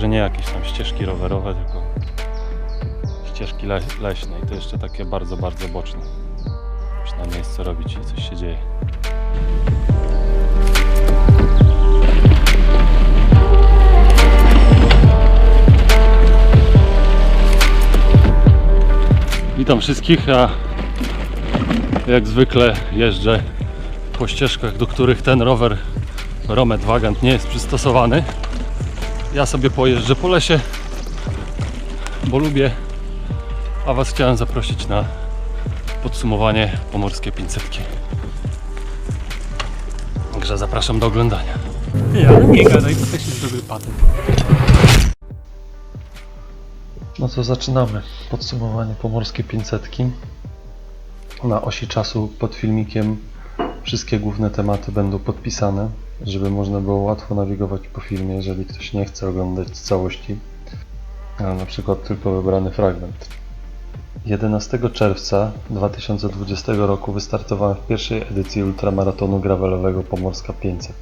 Także nie jakieś tam ścieżki rowerowe, tylko ścieżki le leśne i to jeszcze takie bardzo, bardzo boczne. Przynajmniej jest co robić i coś się dzieje. Witam wszystkich. Ja jak zwykle jeżdżę po ścieżkach, do których ten rower Romet Wagant nie jest przystosowany. Ja sobie pojeżdżę po lesie, bo lubię, a Was chciałem zaprosić na podsumowanie Pomorskie 500. Także zapraszam do oglądania. Ja nie gadaj, to też jest dobry patent. No to zaczynamy. Podsumowanie Pomorskie 500. Na osi czasu pod filmikiem wszystkie główne tematy będą podpisane, żeby można było łatwo nawigować po filmie, jeżeli ktoś nie chce oglądać całości, a na przykład tylko wybrany fragment. 11 czerwca 2020 roku wystartowałem w pierwszej edycji ultramaratonu gravelowego Pomorska 500.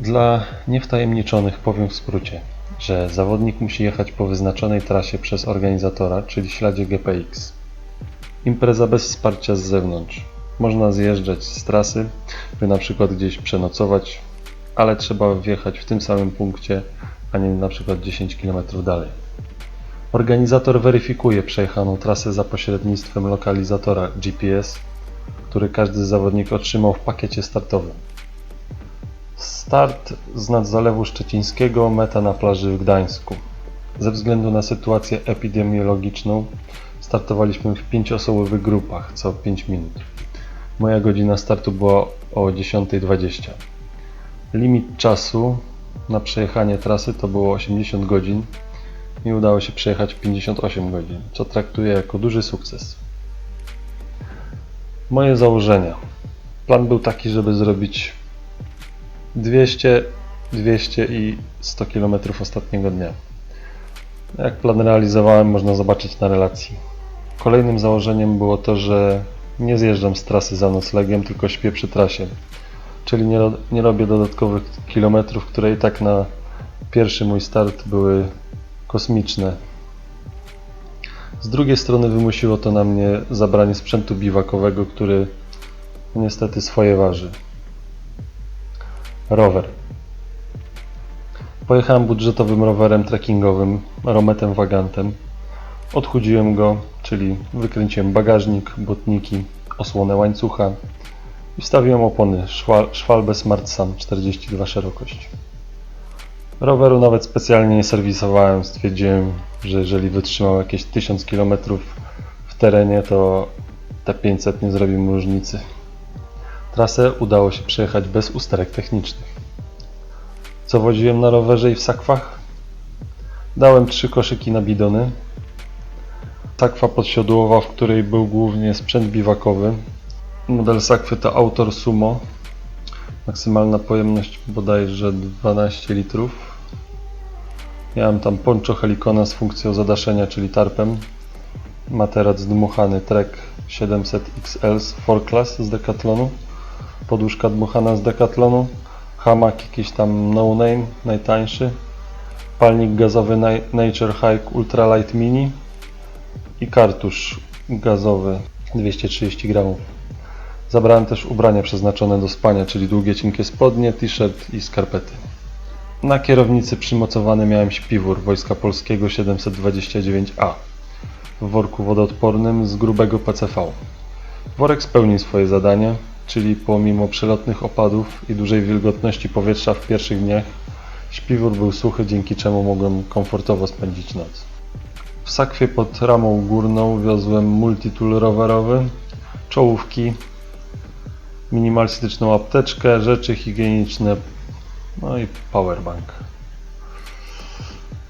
Dla niewtajemniczonych powiem w skrócie, że zawodnik musi jechać po wyznaczonej trasie przez organizatora, czyli śladzie GPX. Impreza bez wsparcia z zewnątrz. Można zjeżdżać z trasy, by na przykład gdzieś przenocować, ale trzeba wjechać w tym samym punkcie, a nie na przykład 10 km dalej. Organizator weryfikuje przejechaną trasę za pośrednictwem lokalizatora GPS, który każdy zawodnik otrzymał w pakiecie startowym. Start z nad Zalewu Szczecińskiego, meta na plaży w Gdańsku. Ze względu na sytuację epidemiologiczną startowaliśmy w pięcioosobowych grupach co 5 minut. Moja godzina startu była o 10.20. Limit czasu na przejechanie trasy to było 80 godzin. Mi udało się przejechać w 58 godzin, co traktuję jako duży sukces. Moje założenia. Plan był taki, żeby zrobić 200, 200 i 100 km ostatniego dnia. Jak plan realizowałem, można zobaczyć na relacji. Kolejnym założeniem było to, że nie zjeżdżam z trasy za noclegiem, tylko śpię przy trasie. Czyli nie, nie robię dodatkowych kilometrów, które i tak na pierwszy mój start były kosmiczne. Z drugiej strony wymusiło to na mnie zabranie sprzętu biwakowego, który niestety swoje waży. Rower. Pojechałem budżetowym rowerem trekkingowym, Rometem Vagantem. Odchudziłem go, czyli wykręciłem bagażnik, botniki, osłonę łańcucha i wstawiłem opony Schwal- Schwalbe Smart Sun 42 szerokość. Roweru nawet specjalnie nie serwisowałem, stwierdziłem, że jeżeli wytrzymał jakieś 1000 km w terenie, to te 500 nie zrobi mu różnicy. Trasę udało się przejechać bez usterek technicznych. Co woziłem na rowerze i w sakwach? Dałem trzy koszyki na bidony. Sakwa podsiodłowa, w której był głównie sprzęt biwakowy. Model sakwy to Autor Sumo. Maksymalna pojemność bodajże 12 litrów. Miałem tam poncho Helikona z funkcją zadaszenia, czyli tarpem. Materac dmuchany Trek 700 XL z 4Class z Decathlonu poduszka dmuchana z Decathlonu, hamak jakiś tam no name, najtańszy, palnik gazowy Nature Hike Ultralight Mini i kartusz gazowy 230 gramów. Zabrałem też ubrania przeznaczone do spania, czyli długie cienkie spodnie, t-shirt i skarpety. Na kierownicy przymocowany miałem śpiwór Wojska Polskiego 729A w worku wodoodpornym z grubego PCV. Worek spełnił swoje zadanie, czyli pomimo przelotnych opadów i dużej wilgotności powietrza w pierwszych dniach, śpiwór był suchy, dzięki czemu mogłem komfortowo spędzić noc. W sakwie pod ramą górną wiozłem multitool rowerowy, czołówki, minimalistyczną apteczkę, rzeczy higieniczne, no i powerbank.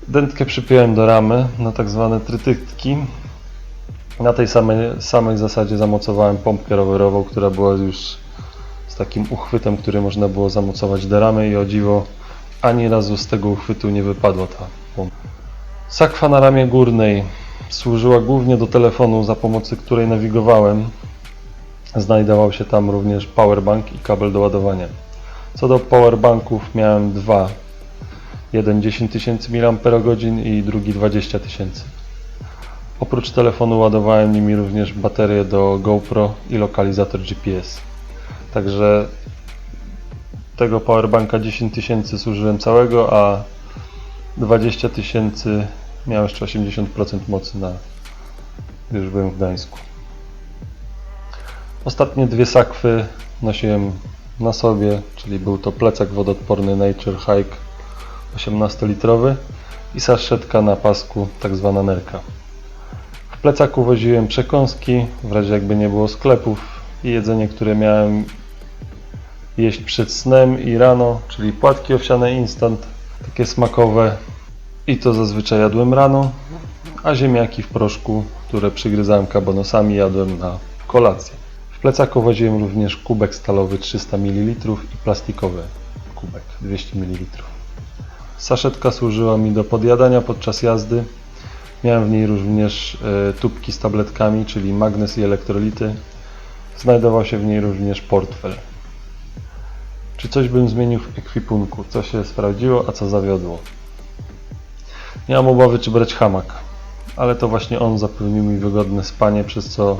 Dętkę przypiąłem do ramy na tak zwane trytytki, na tej samej, samej zasadzie zamocowałem pompkę rowerową, która była już z takim uchwytem, który można było zamocować do ramy i o dziwo ani razu z tego uchwytu nie wypadła ta. Sakwa na ramię górnej służyła głównie do telefonu, za pomocą której nawigowałem. Znajdował się tam również powerbank i kabel do ładowania. Co do powerbanków miałem dwa Jeden 10 tysięcy mAh i drugi 20 tysięcy. Oprócz telefonu ładowałem nimi również baterię do GoPro i lokalizator GPS. Także tego powerbanka 10 tysięcy zużyłem całego, a 20 tysięcy miał jeszcze 80% mocy na gdy już byłem w Gdańsku. Ostatnie dwie sakwy nosiłem na sobie, czyli był to plecak wodoodporny Nature Hike 18-litrowy i saszetka na pasku, tak zwana nerka. W plecaku woziłem przekąski, w razie jakby nie było sklepów i jedzenie, które miałem jeść przed snem i rano, czyli płatki owsiane instant, takie smakowe i to zazwyczaj jadłem rano, a ziemniaki w proszku, które przygryzałem kabonosami, jadłem na kolację. W plecaku woziłem również kubek stalowy 300 ml i plastikowy kubek 200 ml. Saszetka służyła mi do podjadania podczas jazdy. Miałem w niej również e, tubki z tabletkami, czyli magnes i elektrolity. Znajdował się w niej również portfel. Czy coś bym zmienił w ekwipunku? Co się sprawdziło, a co zawiodło? Miałem obawy, czy brać hamak, ale to właśnie on zapewnił mi wygodne spanie, przez co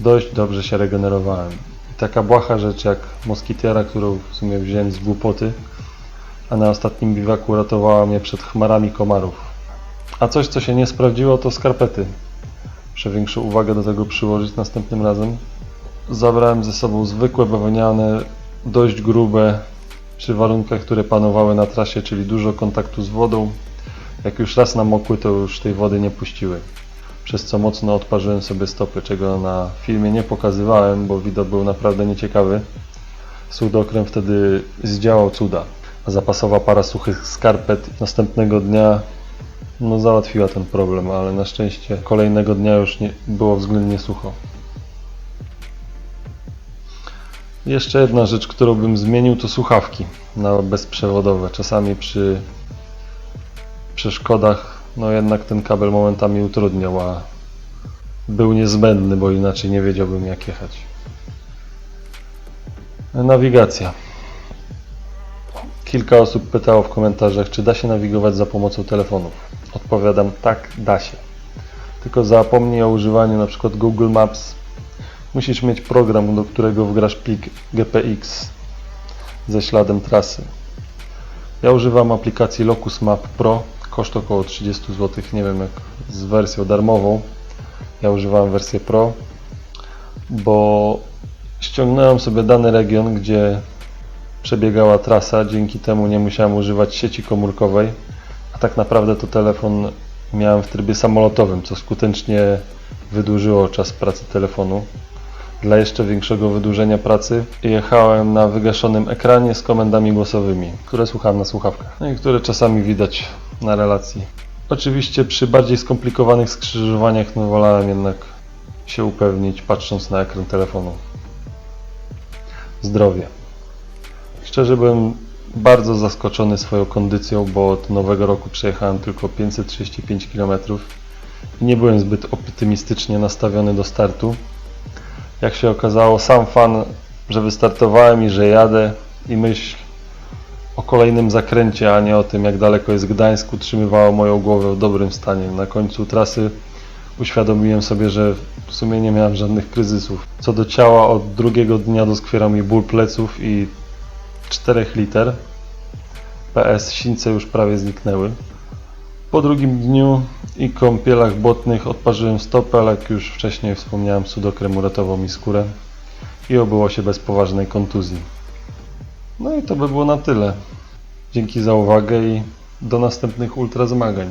dość dobrze się regenerowałem. I taka błaha rzecz jak moskitiera, którą w sumie wziąłem z głupoty, a na ostatnim biwaku ratowała mnie przed chmarami komarów. A coś, co się nie sprawdziło, to skarpety. Muszę większą uwagę do tego przyłożyć następnym razem. Zabrałem ze sobą zwykłe bawełniane, dość grube, przy warunkach, które panowały na trasie, czyli dużo kontaktu z wodą. Jak już raz namokły, to już tej wody nie puściły. Przez co mocno odparzyłem sobie stopy, czego na filmie nie pokazywałem, bo widok był naprawdę nieciekawy. Sudokrem wtedy zdziałał cuda. A zapasowa para suchych skarpet następnego dnia no, załatwiła ten problem, ale na szczęście kolejnego dnia już nie, było względnie sucho. Jeszcze jedna rzecz, którą bym zmienił, to słuchawki na bezprzewodowe. Czasami przy przeszkodach, no jednak ten kabel momentami utrudniał, a był niezbędny, bo inaczej nie wiedziałbym jak jechać. Nawigacja. Kilka osób pytało w komentarzach, czy da się nawigować za pomocą telefonów. Odpowiadam, tak, da się. Tylko zapomnij o używaniu np. Google Maps. Musisz mieć program, do którego wgrasz plik GPX ze śladem trasy. Ja używam aplikacji Locus Map Pro. Koszt około 30 zł, nie wiem jak z wersją darmową. Ja używałem wersję Pro, bo ściągnąłem sobie dany region, gdzie przebiegała trasa, dzięki temu nie musiałem używać sieci komórkowej, a tak naprawdę to telefon miałem w trybie samolotowym, co skutecznie wydłużyło czas pracy telefonu. Dla jeszcze większego wydłużenia pracy jechałem na wygaszonym ekranie z komendami głosowymi, które słuchałem na słuchawkach, no i które czasami widać na relacji. Oczywiście przy bardziej skomplikowanych skrzyżowaniach no wolałem jednak się upewnić patrząc na ekran telefonu. Zdrowie. Szczerze byłem bardzo zaskoczony swoją kondycją, bo od nowego roku przejechałem tylko 535 km i nie byłem zbyt optymistycznie nastawiony do startu. Jak się okazało, sam fan, że wystartowałem i że jadę i myśl o kolejnym zakręcie, a nie o tym jak daleko jest Gdańsk, utrzymywało moją głowę w dobrym stanie. Na końcu trasy uświadomiłem sobie, że w sumie nie miałem żadnych kryzysów. Co do ciała, od drugiego dnia doskwierał mi ból pleców i 4 liter. PS sińce już prawie zniknęły. Po drugim dniu i kąpielach błotnych odparzyłem stopę, ale jak już wcześniej wspomniałem, sudokrem uratował mi skórę i obyło się bez poważnej kontuzji. No i to by było na tyle. Dzięki za uwagę i do następnych ultra zmagań.